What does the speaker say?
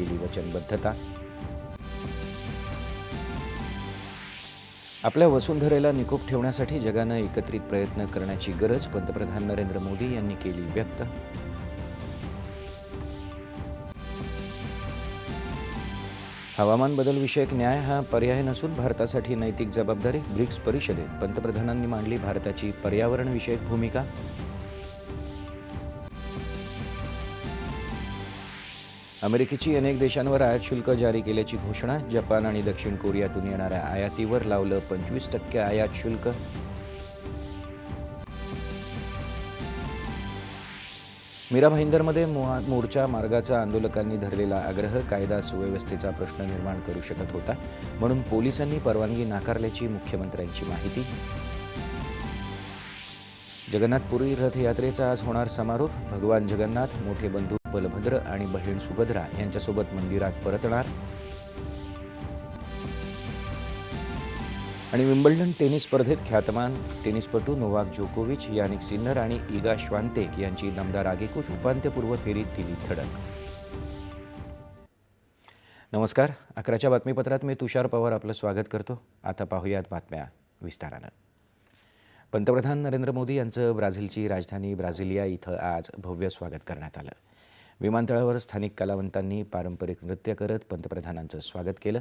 केली वचनबद्धता. आपल्या वसुंधरेला निकोप ठेवण्यासाठी जगानं एकत्रित प्रयत्न करण्याची गरज पंतप्रधान नरेंद्र मोदी यांनी केली व्यक्त. हवामान बदल विषयक न्याय हा पर्याय नसून भारतासाठी नैतिक जबाबदारी ब्रिक्स परिषदेत. पंतप्रधानांनी मांडली भारताची पर्यावरणविषयक भूमिका. अमेरिकेची अनेक देशांवर आयात शुल्क जारी केल्याची घोषणा जपान आणि दक्षिण कोरियातून येणाऱ्या आयातीवर लावलं पंचवीस टक्के आयात शुल्क. मीरा भाईंदरमध्ये मोहा- मोर्चा मार्गाचा आंदोलकांनी धरलेला आग्रह कायदा सुव्यवस्थेचा प्रश्न निर्माण करू शकत होता म्हणून पोलिसांनी परवानगी नाकारल्याची मुख्यमंत्र्यांची माहिती. जगन्नाथपुरी रथयात्रेचा आज होणार समारोप. भगवान जगन्नाथ मोठे बंधू बलभद्र आणि बहीण सुभद्रा यांच्यासोबत मंदिरात परतणार. आणि विम्बल्डन टेनिस स्पर्धेत ख्यातमान टेनिसपटू नोवाक जोकोविच यानिक सिन्नर आणि इगा श्वांतेक यांची दमदार आगेकूच उपांत्यपूर्व फेरीत दिली धडक. नमस्कार. अकराच्या बातमीपत्रात मी तुषार पवार आपलं स्वागत करतो. आता पाहूयात बातम्या विस्तारानं. पंतप्रधान नरेंद्र मोदी यांचं ब्राझीलची राजधानी ब्राझिलिया इथं आज भव्य स्वागत करण्यात आलं. विमानतळावर स्थानिक कलावंतांनी पारंपरिक नृत्य करत पंतप्रधानांचं स्वागत केलं.